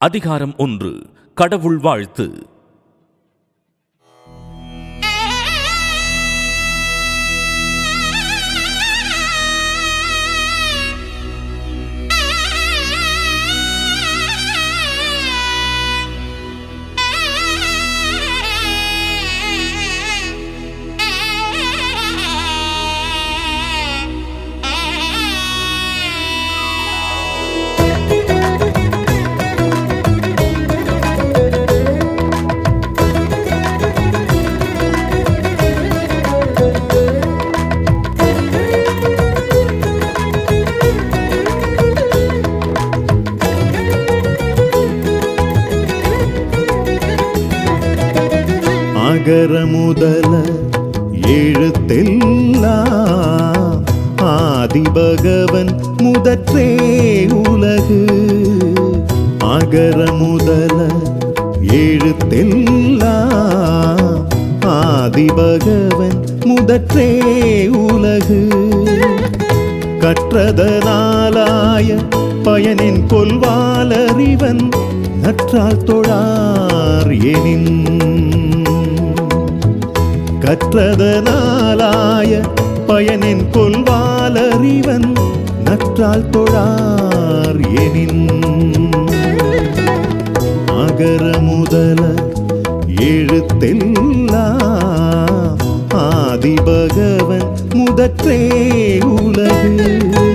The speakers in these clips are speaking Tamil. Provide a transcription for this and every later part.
அதிகாரம் ஒன்று. கடவுள் வாழ்த்து. அகர முதல எழுத்தெல்லாம் ஆதிபகவன் முதற்றே உலகு. அகர முதல எழுத்தெல்லாம் ஆதிபகவன் முதற்றே உலகு. கற்றதனாலாய பயனின் கொல்வாலறிவன் நற்றால் தொழார் எனின். கற்றதனாலாய பயனின் கொல்வாலறிவன் நற்றால் தொழார் எனின். அகர முதல எழுத்தெல்லாம் ஆதிபகவன் முதற்றே உலகு.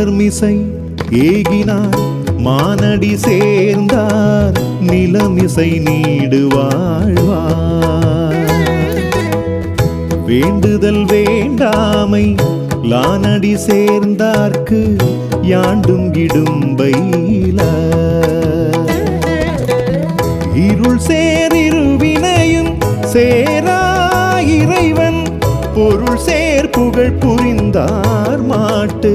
மலர்மிசை ஏகினார் மானடி சேர்ந்தார் நிலமிசை நீடு வாழ்வார். வேண்டுதல் வேண்டாமை லானடி சேர்ந்தார்க்கு யாண்டும் இடும்பையில இருள் சேரிருவினையும் சேரா இறைவன் பொருள் சேர் புகழ் புரிந்தார் மாட்டு.